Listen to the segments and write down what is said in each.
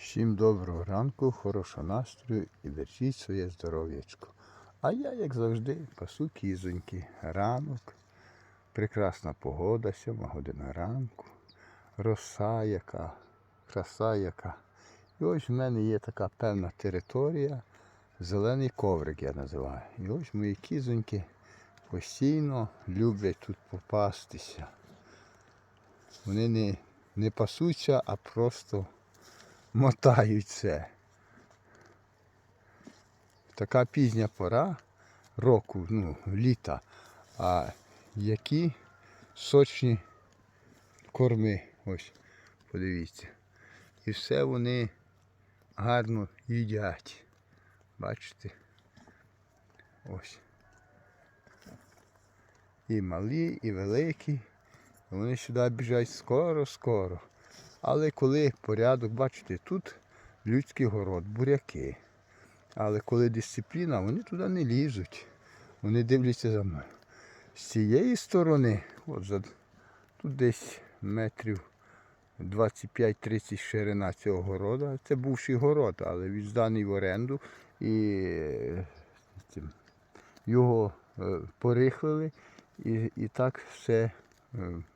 Всім доброго ранку, хорошого настрою і бережіть своє здоров'ячко. А я, як завжди, пасу кізоньки. Ранок, прекрасна погода, сьома година ранку, роса яка, краса яка. І ось в мене є така певна територія, зелений коврик я називаю. І ось мої кізоньки постійно люблять тут попастися. Вони не, не пасуться, а просто мотають це. Така пізня пора року, ну, літа. А які сочні корми, ось, подивіться. І все вони гарно їдять. Бачите? Ось. І малі, і великі. Вони сюди біжать скоро-скоро. Але коли порядок, бачите, тут людський город, буряки. Але коли дисципліна, вони туди не лізуть. Вони дивляться за мною. З цієї сторони, от за, тут десь метрів 25-30 ширина цього города. Це бувший город, але він зданий в оренду і е, його е, порихлили і, і так все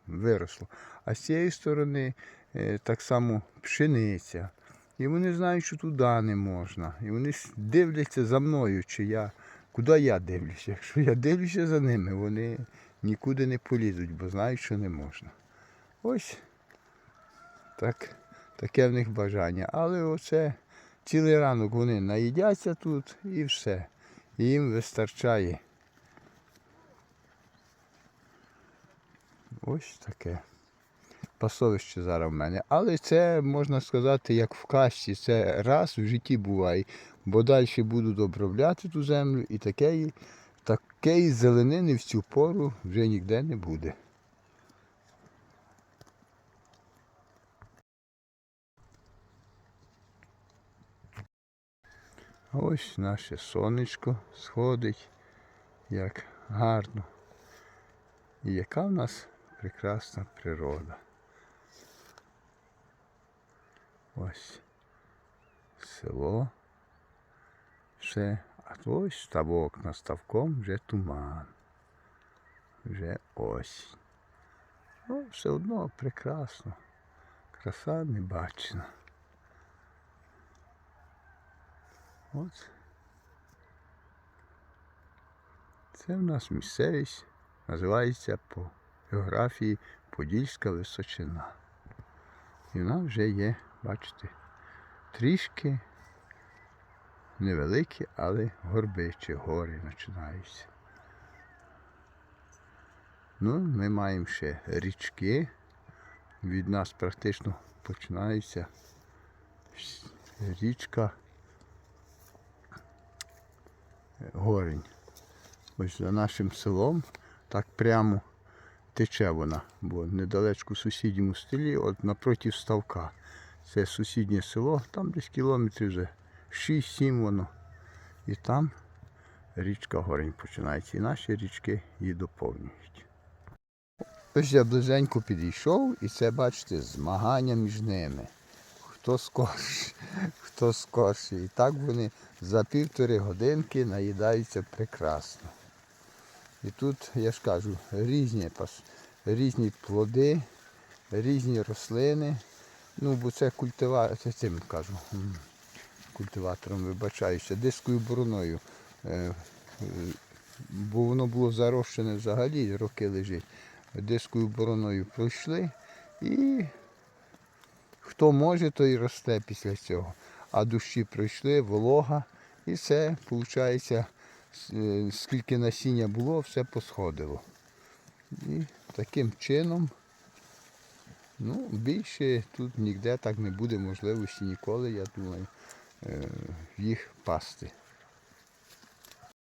виросло. А з цієї сторони е, так само пшениця. І вони знають, що туди не можна. І вони дивляться за мною, чи я, куди я дивлюся. Якщо я дивлюся за ними, вони нікуди не полізуть, бо знають, що не можна. Ось так, таке в них бажання. Але оце цілий ранок вони наїдяться тут і все. І їм вистачає. Ось таке пасовище зараз в мене. Але це можна сказати, як в касті. Це раз в житті буває. Бо далі буду обробляти ту землю і такої, такої зеленини в цю пору вже ніде не буде. Ось наше сонечко сходить, як гарно. І яка в нас прекрасна природа. Ось село. Все. А ось ставок над ставком вже туман. Вже осінь. Ну, все одно прекрасно. Краса небачена. От. Це в нас місцевість називається по географії Подільська Височина. І вона вже є, бачите, трішки невеликі, але горби чи гори починаються. Ну, ми маємо ще річки. Від нас практично починається річка Горень. Ось за нашим селом так прямо тече вона, бо недалечко в сусідньому стилі, от напроти ставка. Це сусіднє село, там десь кілометрів вже 6-7 воно. І там річка Горень починається. І наші річки її доповнюють. Ось я близенько підійшов і це, бачите, змагання між ними. Хто скорше, хто скорше. І так вони за півтори годинки наїдаються прекрасно. І тут, я ж кажу, різні, різні плоди, різні рослини. Ну, бо це культиватор, цим кажу, культиватором вибачаюся, дискою бороною. Е, е, Бо воно було зарощене взагалі, роки лежить. Дискою бороною пройшли і хто може, той росте після цього. А дощі пройшли, волога, і все, виходить, скільки насіння було, все посходило. І таким чином, ну, більше тут ніде так не буде можливості ніколи, я думаю, е, їх пасти.